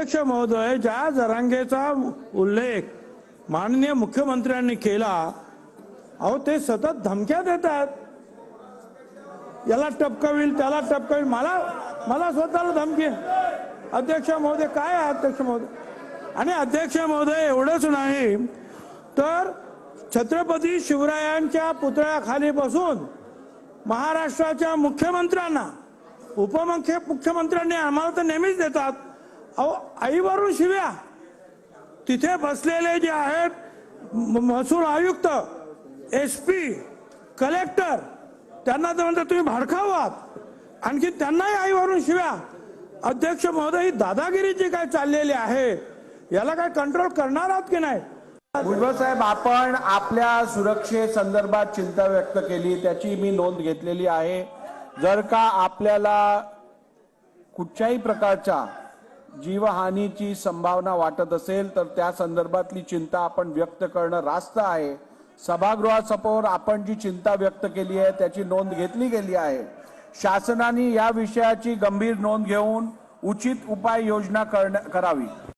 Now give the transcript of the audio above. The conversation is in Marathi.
अध्यक्ष महोदय ज्या जरांगेचा उल्लेख माननीय मुख्यमंत्र्यांनी केला. अहो ते सतत धमक्या देतात. याला टपकविल त्याला टपकविल. मला मला स्वतःला धमकी. अध्यक्ष महोदय काय आहे अध्यक्ष महोदय आणि अध्यक्ष महोदय एवढंच नाही तर छत्रपती शिवरायांच्या पुतळ्याखाली बसून महाराष्ट्राच्या मुख्यमंत्र्यांना उपमुख्य मुख्यमंत्र्यांनी आम्हाला तर नेहमीच देतात. अहो आईवरून शिव्या. तिथे बसलेले जे आहेत म- महसूल आयुक्त एस पी कलेक्टर त्यांना तर म्हणतात तुम्ही भाडखावात आहात. आणखी त्यांनाही आईवरून शिव्या. अध्यक्ष महोदय ही दादागिरी जी काय चाललेली आहे याला काय कंट्रोल करणार आहात की नाही? भुजबळ साहेब आपण आपल्या सुरक्षेसंदर्भात चिंता व्यक्त केली त्याची मी नोंद घेतलेली आहे. जर का आपल्याला कुठच्याही प्रकारच्या जीवहानीची संभावना वाटत असेल तर त्या संदर्भातली चिंता आपण व्यक्त करणं रास्त आहे. सभागृहासमोर आपण जी चिंता व्यक्त केली आहे त्याची नोंद घेतली गेली आहे. शासनाने या विषयाची गंभीर नोंद घेऊन उचित उपाययोजना करण्या- करावी.